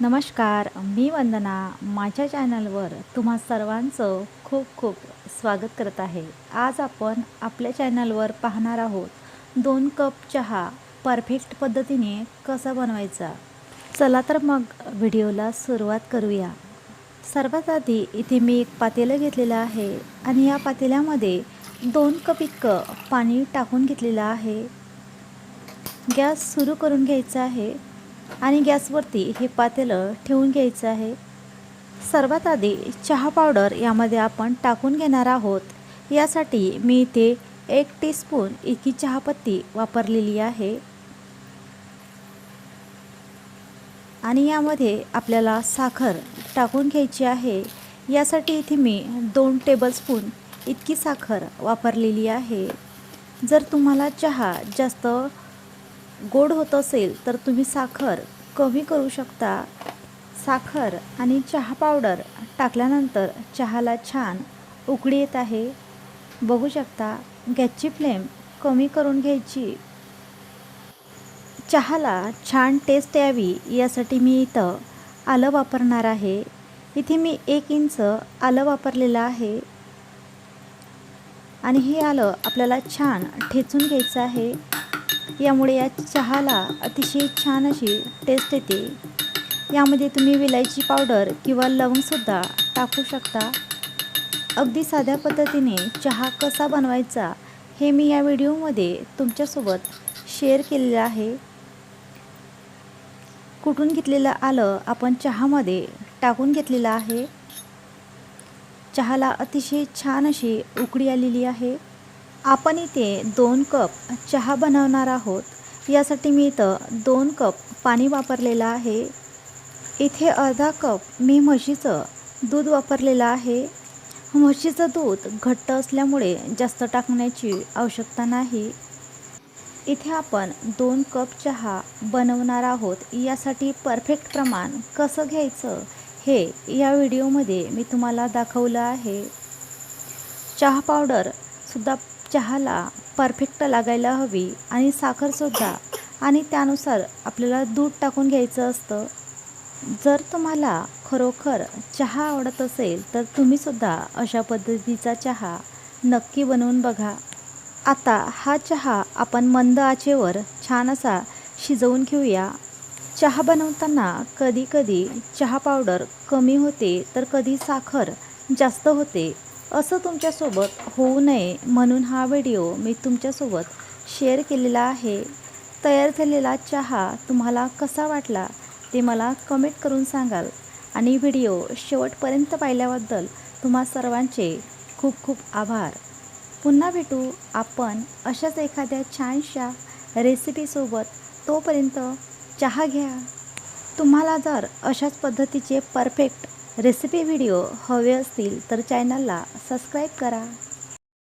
नमस्कार मी वंदना. माझ्या चॅनलवर तुम्हा सर्वांचं खूप खूप स्वागत करत आहे. आज आपण आपल्या चॅनलवर पाहणार आहोत दोन कप चहा परफेक्ट पद्धतीने कसा बनवायचा? चला तर मग व्हिडिओला सुरुवात करूया. सर्वात आधी इथे मी एक पातेलं घेतलेलं आहे आणि या पातेल्यामध्ये दोन कप इतकं पाणी टाकून घेतलेलं आहे. गॅस सुरू करून घ्यायचा आहे. आणि गॅसवरती हे पातेलं ठेवून घ्यायचं आहे. सर्वात आधी चहा पावडर यामध्ये आपण टाकून घेणार आहोत. यासाठी मी इथे एक टीस्पून इतकी चहापत्ती वापरलेली आहे. आणि यामध्ये आपल्याला साखर टाकून घ्यायची आहे. यासाठी इथे मी दोन टेबलस्पून इतकी साखर वापरलेली आहे. जर तुम्हाला चहा जास्त गोड होत असेल तर तुम्ही साखर कमी करू शकता. साखर आणि चहा पावडर टाकल्यानंतर चहाला छान उकळी येत आहे. बघू शकता गॅसची फ्लेम कमी करून घ्यायची. चहाला छान टेस्ट यावी यासाठी मी इथं आलं वापरणार आहे. इथे मी एक इंच आलं वापरलेलं आहे. आणि हे आलं आपल्याला छान ठेचून घ्यायचं आहे. यामुळे या चहाला अतिशय छान अशी टेस्ट येते. यामध्ये तुम्ही विलायची पावडर किंवा लवंगसुद्धा टाकू शकता. अगदी साध्या पद्धतीने चहा कसा बनवायचा हे मी या व्हिडिओमध्ये तुमच्यासोबत शेअर केलेलं आहे. कुठून घेतलेलं आलं आपण चहामध्ये टाकून घेतलेलं आहे. चहाला अतिशय छान अशी उकडी आलेली आहे. आपण इथे दोन कप चहा बनवणार आहोत. यासाठी मी इथं दोन कप पाणी वापरलेलं आहे. इथे अर्धा कप मी म्हशीचं दूध वापरलेलं आहे. म्हशीचं दूध घट्ट असल्यामुळे जास्त टाकण्याची आवश्यकता नाही. इथे आपण दोन कप चहा बनवणार आहोत. यासाठी परफेक्ट प्रमाण कसं घ्यायचं हे या व्हिडिओमध्ये मी तुम्हाला दाखवलं आहे. चहा पावडरसुद्धा चहाला परफेक्ट लागायला हवी आणि साखरसुद्धा आणि त्यानुसार आपल्याला दूध टाकून घ्यायचं असतं. जर तुम्हाला खरोखर चहा आवडत असेल तर तुम्हीसुद्धा अशा पद्धतीचा चहा नक्की बनवून बघा. आता हा चहा आपण मंद आचेवर छान असा शिजवून घेऊया. चहा बनवताना कधी कधी चहा पावडर कमी होते तर कधी साखर जास्त होते. असं तुमच्यासोबत होऊ नये म्हणून हा व्हिडिओ मी तुमच्यासोबत शेअर केलेला आहे. तयार झालेला चहा तुम्हाला कसा वाटला ते मला कमेंट करून सांगाल आणि व्हिडिओ शेवटपर्यंत पाहिल्याबद्दल तुम्हा सर्वांचे खूप खूप आभार. पुन्हा भेटू आपण अशाच एखाद्या छानशा रेसिपीसोबत तोपर्यंत चहा घ्या. तुम्हाला जर अशाच पद्धतीचे परफेक्ट रेसिपी व्हिडिओ हवे असतील तर चॅनलला सबस्क्राईब करा.